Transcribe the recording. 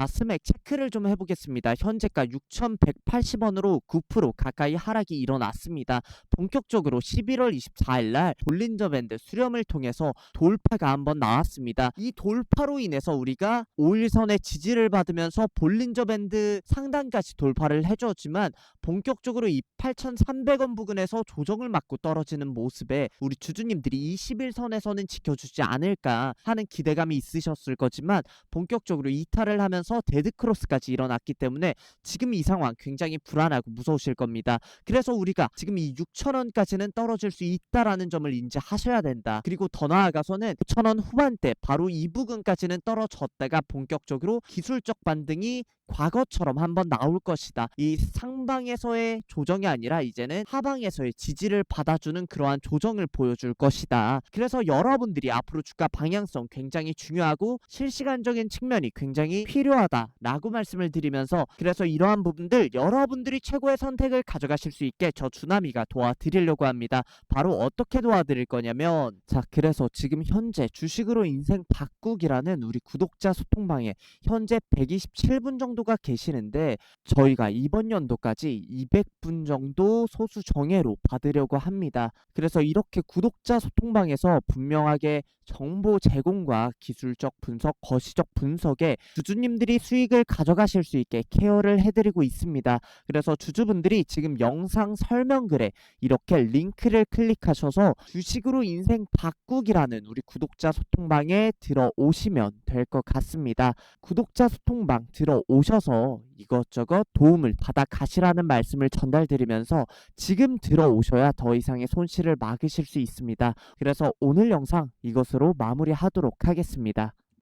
자, 스맥 체크를 좀 해보겠습니다. 현재가 6,180원으로 9% 가까이 하락이 일어났습니다. 본격적으로 11월 24일 날 볼린저 밴드 수렴을 통해서 돌파가 한번 나왔습니다. 이 돌파로 인해서 우리가 5일선의 지지를 받으면서 볼린저 밴드 상단까지 돌파를 해줬지만 본격적으로 이 8,300원 부근에서 조정을 맞고 떨어지는 모습에 우리 주주님들이 21선에서는 지켜주지 않을까 하는 기대감이 있으셨을 거지만 본격적으로 이탈을 하면서 데드크로스까지 일어났기 때문에 지금 이 상황 굉장히 불안하고 무서우실 겁니다. 그래서 우리가 지금 이 6천원까지는 떨어질 수 있다라는 점을 인지하셔야 된다. 그리고 더 나아가서는 9천원 후반대 바로 이 부근까지는 떨어졌다가 본격적으로 기술적 반등이 과거처럼 한번 나올 것이다. 이 상방에서의 조정이 아니라 이제는 하방에서의 지지를 받아주는 그러한 조정을 보여줄 것이다. 그래서 여러분들이 앞으로 주가 방향성 굉장히 중요하고 실시간적인 측면이 굉장히 필요하다라고 말씀을 드리면서 그래서 이러한 부분들 여러분들이 최고의 선택을 가져가실 수 있게 저 주나미가 도와드리려고 합니다. 바로 어떻게 도와드릴 거냐면 자 그래서 지금 현재 주식으로 인생 바꾸기라는 우리 구독자 소통방에 현재 127분 정도가 계시는데 저희가 이번 연도까지 200분 정도 소수 정예로 받으려고 합니다. 그래서 이렇게 구독자 소통방에서 분명하게 정보 제공과 기술적 분석, 거시적 분석에 주주님들이 수익을 가져가실 수 있게 케어를 해드리고 있습니다. 그래서 주주분들이 지금 영상 설명글에 이렇게 링크를 클릭하셔서 주식으로 인생 바꾸기라는 우리 구독자 소통방에 들어오시면 될 것 같습니다. 구독자 소통방 들어오셔서 이것저것 도움을 받아 가시라는 말씀을 전달드리면서 지금 들어오셔야 더 이상의 손실을 막으실 수 있습니다. 그래서 오늘 영상 이것으로 마무리하도록 하겠습니다.